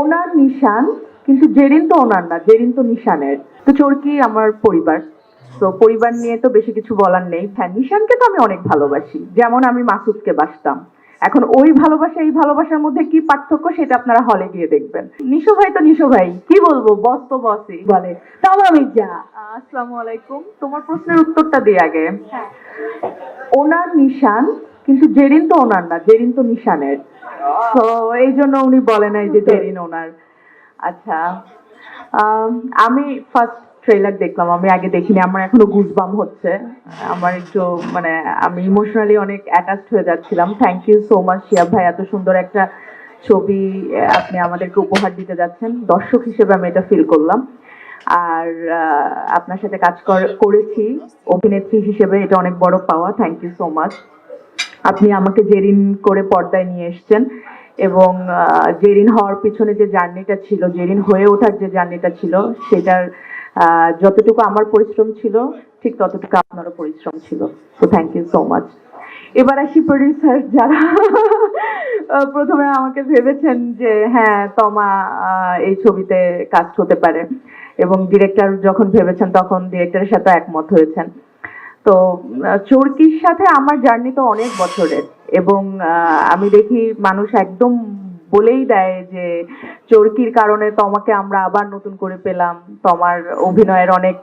ওনার নিশান কিন্তু জেরিন তো ওনার না জেরিন তো নিশানের। তো চোরকি আমার পরিবার। তো পরিবার নিয়ে তো বেশি কিছু বলার নেই। হ্যাঁ নিশানকে তো আমি অনেক ভালোবাসি। যেমন আমি মাসুদকে বাসতাম। এখন ওই ভালোবাসা এই ভালোবাসার মধ্যে কি পার্থক্য সেটা আপনারা হলে গিয়ে দেখবেন। নিশো ভাই তো নিশো ভাই। কি বলব? বস তো বসই বলে। তাও আমি যা। আসসালামু আলাইকুম। তোমার প্রশ্নের উত্তরটা দিই আগে। ওনার নিশান কিন্তু জেরিন তো ওনার না জেরিন তো নিশানের। তো এই জন্য উনি বলে নাই যে জেরিন ওনার। আচ্ছা আম, ফার্স্ট ট্রেলার দেখলাম আমি আগে দেখিনি আমার এখনও গুজবাম হচ্ছে। আমার একটু মানে আমি ইমোশনালি অনেক অ্যাটাচড হয়ে যাচ্ছিলাম। Thank you so much Shiab ভাই এত সুন্দর একটা ছবি আপনি আমাদেরকে উপহার দিতে যাচ্ছেন। দর্শক হিসেবে আমি এটা ফিল করলাম। আর আপনার সাথে কাজ কর- করেছি অভিনেত্রী হিসেবে এটা অনেক বড় পাওয়া। থ্যাংক ইউ সো মাচ আপনি আমাকে জেরিন করে পর্দায় নিয়ে এসেছেন। এবং জেরিন হওয়ার পিছনে যে জার্নিটা ছিল, জেরিন হয়ে ওঠার যে জার্নিটা ছিল, সেটার যতটুকু আমার পরিশ্রম ছিল, ঠিক ততটুকু আপনারও পরিশ্রম ছিল। তো থ্যাংক ইউ সো মাচ এবার আসি প্রডিউসার যারা প্রথমে আমাকে ভেবেছেন যে হ্যাঁ তমা এই ছবিতে কাজ হতে পারে। এবং ডিরেক্টর যখন ভেবেছেন, তখন ডিরেক্টরের সাথে একমত হয়েছেন। তো চরকির সাথে আমার জার্নি তো অনেক বছরের। এবং আমি দেখি মানুষ একদম বলেই দেয় যে, চরকির কারণে তোমাকে আমরা আবার নতুন করে পেলাম, তোমার অভিনয়ের অনেক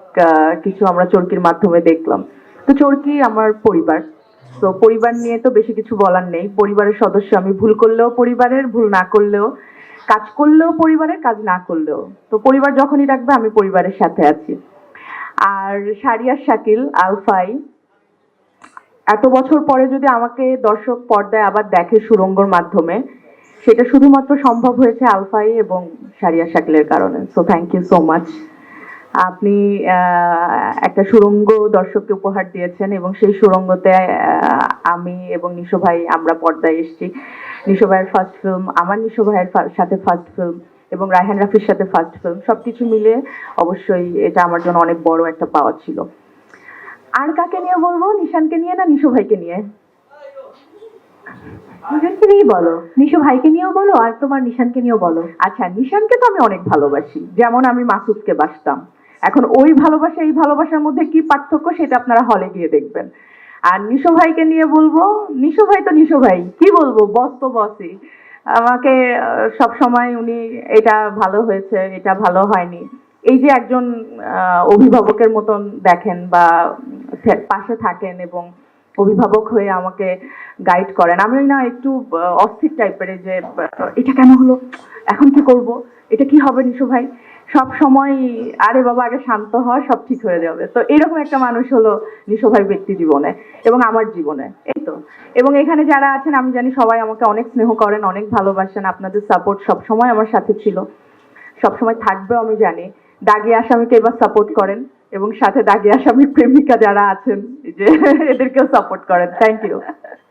কিছু আমরা চরকির মাধ্যমে দেখলাম। তো চরকি আমার পরিবার। তো পরিবার নিয়ে তো বেশি কিছু বলার নেই। পরিবারের সদস্য আমি ভুল করলেও পরিবারের, ভুল না করলেও, কাজ করলেও পরিবারের, কাজ না করলেও। তো পরিবার যখনই ডাকবে আমি পরিবারের সাথে আছি। আর সারিয়ার শাকিল, আলফাই এত বছর পরে যদি আমাকে দর্শক পর্দায় আবার দেখে সুরঙ্গর মাধ্যমে, সেটা শুধুমাত্র সম্ভব হয়েছে আলফাই এবং সারিয়া শাকিলের কারণে। So thank you so much আপনি একটা সুরঙ্গ দর্শককে উপহার দিয়েছেন এবং সেই সুরঙ্গতে আমি এবং নিশো ভাই আমরা পর্দায় এসেছি। নিশো ভাইয়ের ফার্স্ট ফিল্ম আমার নিশো ভাইয়ের সাথে ফার্স্ট ফিল্ম এবং রায়হান রাফির সাথে ফার্স্ট ফিল্ম সবকিছু মিলে অবশ্যই এটা আমার জন্য অনেক বড় একটা পাওয়া ছিল। আর কাকে নিয়ে বলব? নিশানকে নিয়ে না নিশো ভাইকে নিয়ে? দুজনকে নিয়েই বলো। নিশু ভাইকে নিয়েও বলো আর তোমার নিশানকে নিয়েও বলো। আচ্ছা নিশানকে তো আমি অনেক ভালোবাসি। যেমন আমি মাসুদকে বাসতাম। এখন ওই ভালোবাসা, এই ভালোবাসার মধ্যে কি পার্থক্য সেটা আপনারা হলে গিয়ে দেখবেন। আর নিশো ভাইকে নিয়ে বলব, নিশো ভাই তো নিশো ভাই, কি বলব? বস তো বসই। আমাকে সব সময় উনি এটা ভালো হয়েছে, এটা ভালো হয়নি। এই যে একজন অভিভাবকের মতন দেখেন বা পাশে থাকেন এবং অভিভাবক হয়ে আমাকে গাইড করেন আমি না একটু অস্থির টাইপের যে এটা কেন হলো? এখন কি করব? এটা কি হবে নিশু ভাই? সব সময়, আরে বাবা, আগে শান্ত হওয়া সব ঠিক হয়ে যাবে। তো এরকম একটা মানুষ হলো নিশো ভাই ব্যক্তি জীবনে এবং আমার জীবনে, এই তো। এবং এখানে যারা আছেন, আমি জানি সবাই আমাকে অনেক স্নেহ করেন, অনেক ভালোবাসেন, আপনাদের সাপোর্ট সব সময় আমার সাথে ছিল। সব সময় থাকবেও আমি জানি। দাগি আসামিকে এবার সাপোর্ট করেন এবং সাথে দাগি আসামির প্রেমিকা যারা আছেন যে এদেরকেও সাপোর্ট করেন। Thank you